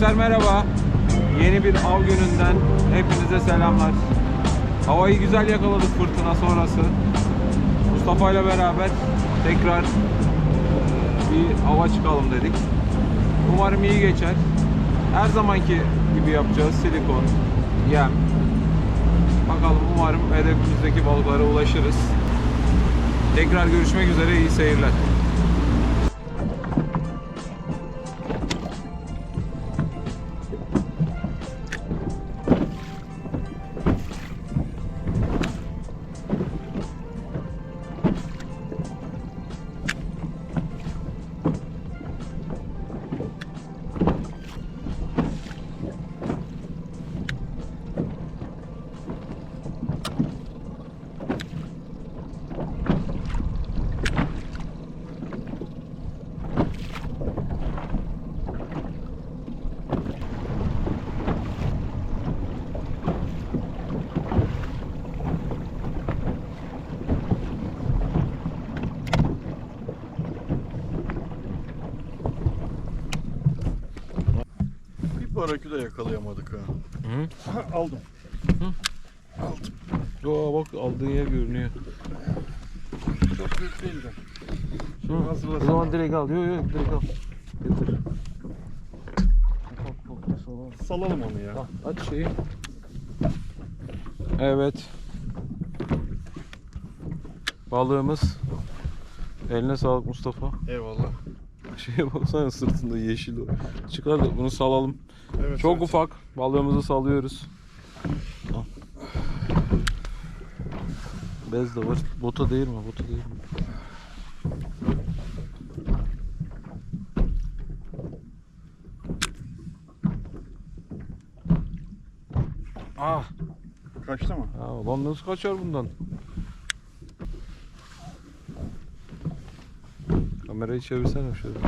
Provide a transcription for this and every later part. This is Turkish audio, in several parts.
Arkadaşlar merhaba. Yeni bir av gününden hepinize selamlar. Havayı güzel yakaladık fırtına sonrası. Mustafa ile beraber tekrar e, bir hava çıkalım dedik. Umarım iyi geçer. Her zamanki gibi yapacağız. Silikon, yem. Bakalım umarım hedefimizdeki balıklara ulaşırız. Tekrar görüşmek üzere. iyi seyirler. Bir baraküda yakalayamadık ha. Hı? Aldım. Yo bak aldığın yer görünüyor. Çok büyük değildi. Hı. O hazırlasana. zaman direkt al. Yok yok direkt al. Getir. Salalım onu ya. Al, aç şeyi. Evet. Balığımız. Eline sağlık Mustafa. Eyvallah. Şeye baksana sırtında yeşil o. Çıkar da bunu salalım. Evet, Çok evet. ufak. Balığımızı salıyoruz. Al. Bez de var. Bota değil mi? Bota değil mi? Ah! Kaçtı mı? Ya lan nasıl kaçar bundan? Kamerayı çevirsene şöyle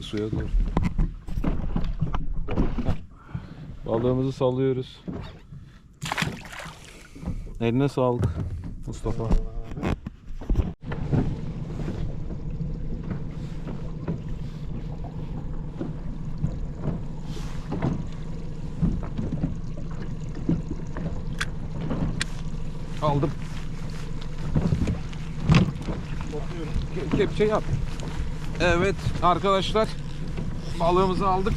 suya doğru. Balığımızı sallıyoruz. Eline sağlık Mustafa. Aldım. Ke- kepçe yap. Evet arkadaşlar balığımızı aldık.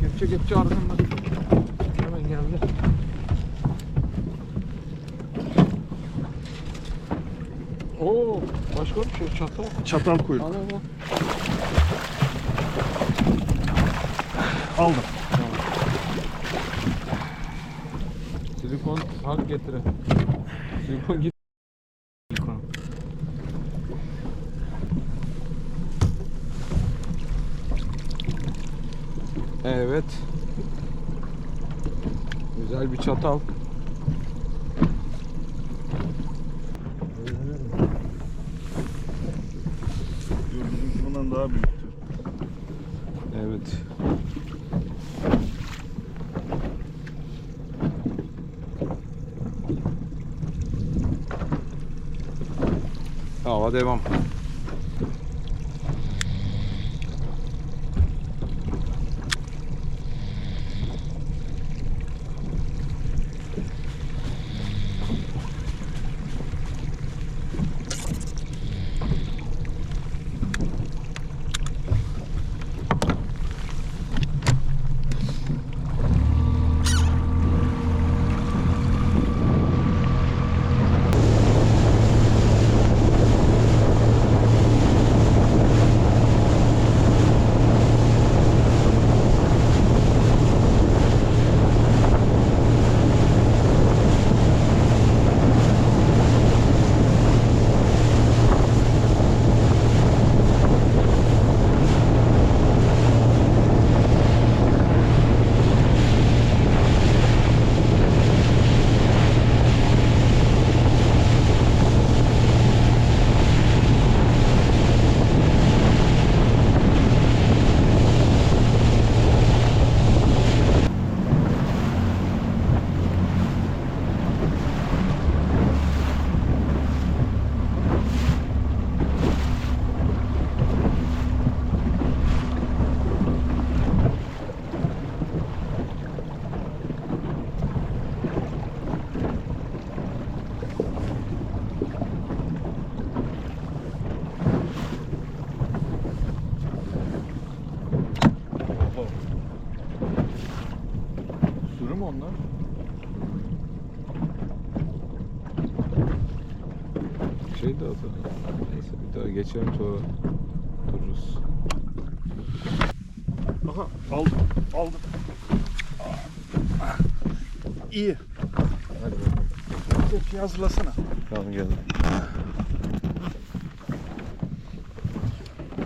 Kepçe kepçe arkamda. Hemen geldi. Oo başka bir şey çatı mı? Çatal kuyruk. Al al al. Aldım. Silikon hak getire. Silikon git. Silikon. Evet. Güzel bir çatal. Bundan daha büyüktü. Evet. Hava devam. Şey de o zaman. Neyse bir daha geçelim sonra dururuz. Aha aldım. Aldım. İyi. Hadi bakalım. Tepki hazırlasana. Tamam geldim.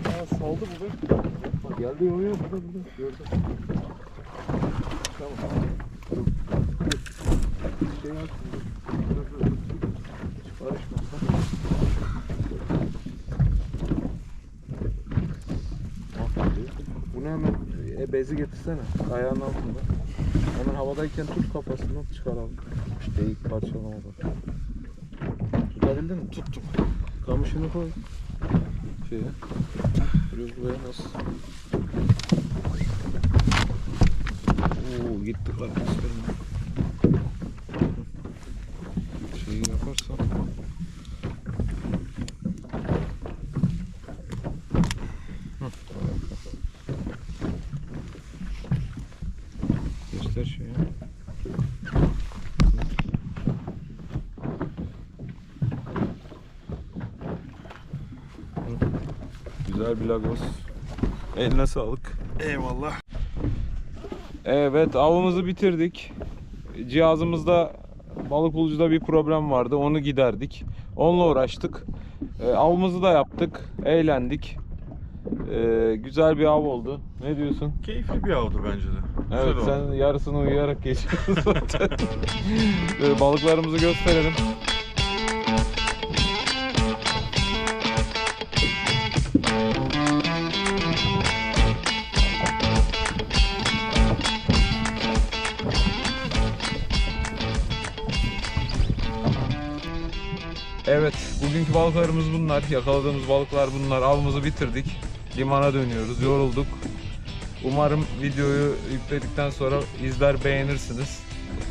Aa, saldı bu be. Geldi yok yok burada burada. Gördüm. Tamam. Şey var. Bezi getirsene. Ayağının altında. Hemen havadayken tut kafasından çıkaralım. İşte ilk parçalamadan. Tutabildin mi? Tuttum. Kamışını koy. Şeye. Buraya buraya nasıl? Oo gitti karpuz Şeyi yaparsan. Hı. Göster şeyi. Hı. Güzel bir lagos. Eline sağlık. Eyvallah. Evet avımızı bitirdik. Cihazımızda balık bulucuda bir problem vardı. Onu giderdik. Onunla uğraştık. Ee, avımızı da yaptık. Eğlendik. Ee, güzel bir av oldu. Ne diyorsun? Keyifli bir avdı bence de. Evet Güzel sen oldu. yarısını uyuyarak geçiyorsun zaten. Ee, balıklarımızı gösterelim. Evet, bugünkü balıklarımız bunlar. Yakaladığımız balıklar bunlar. Avımızı bitirdik. Limana dönüyoruz. Yorulduk. Umarım videoyu yükledikten sonra izler beğenirsiniz.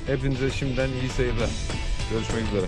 Hepinize şimdiden iyi seyirler. Görüşmek üzere.